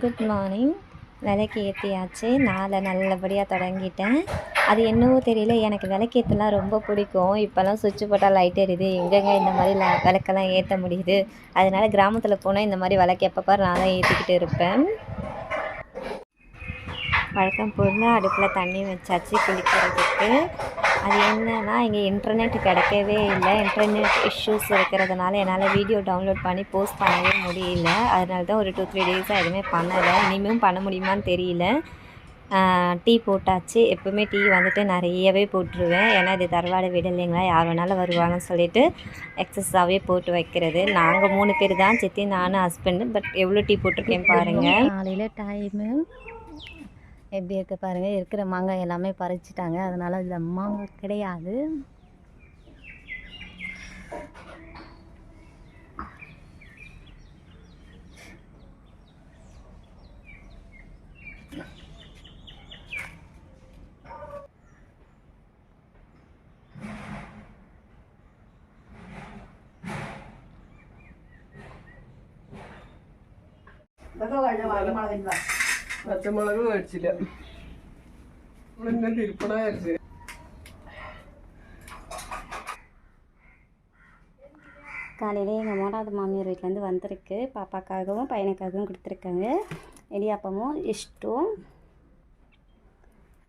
Good morning விளக்கு ஏற்றியாச்சு நாளை நல்லபடியாக தொடங்கிட்டேன். அது என்னவோ தெரியல. எனக்கு விளக்கேற்றலாம் ரொம்ப பிடிக்கும். இப்போல்லாம் சுவிட்ச் போட்டால் லைட் எரியுது. எங்கெங்கே இந்த மாதிரி ல விளக்கெல்லாம் ஏற்ற முடியுது? அதனால கிராமத்தில் போனால் இந்த மாதிரி விளக்கு எப்போ பாரு நான் தான் ஏற்றிக்கிட்டு இருப்பேன். வழக்கம் போல் அடுப்பில் தண்ணி வச்சாச்சு. குளிக்கிறதுக்கு. அது என்னென்னா இங்கே இன்டர்நெட் கிடைக்கவே இல்லை. இன்டர்நெட் இஷ்யூஸ் இருக்கிறதுனால என்னால் வீடியோ டவுன்லோட் பண்ணி போஸ்ட் பண்ணவே முடியல. அதனால தான் ஒரு டூ த்ரீ டேஸாக எதுவுமே பண்ணலை. இனிமேலும் பண்ண முடியுமான்னு தெரியல. டீ போட்டாச்சு. எப்போவுமே டீ வந்துட்டு நிறையவே போட்டுருவேன். ஏன்னா இது தரவாடை வீடு இல்லைங்களா? யார் வேணாலும் வருவாங்கன்னு சொல்லிட்டு எக்ஸஸாகவே போட்டு வைக்கிறது. நாங்கள் மூணு பேர் தான். சித்தி நானும் ஹஸ்பண்டு பட் எவ்வளோ டீ போட்டிருக்கேன் பாருங்கள் காலையில் டைமு எப்படி இருக்கு பாருங்கள் இருக்கிற மாங்காய் எல்லாமே பறிச்சிட்டாங்க. அதனால் இதில் மாங்காய் கிடையாது. പച്ചമുളക് മേടിച്ചില്ല നമ്മളെന്നെ തിരുപ്പണ വിചാരിച്ച് காலையிலே எங்கள் மூணாவது மாமியார் வீட்டிலேருந்து வந்திருக்கு பாப்பாக்காகவும் பையனுக்காகவும் கொடுத்துருக்காங்க இடியாப்பமும் இஷ்டம்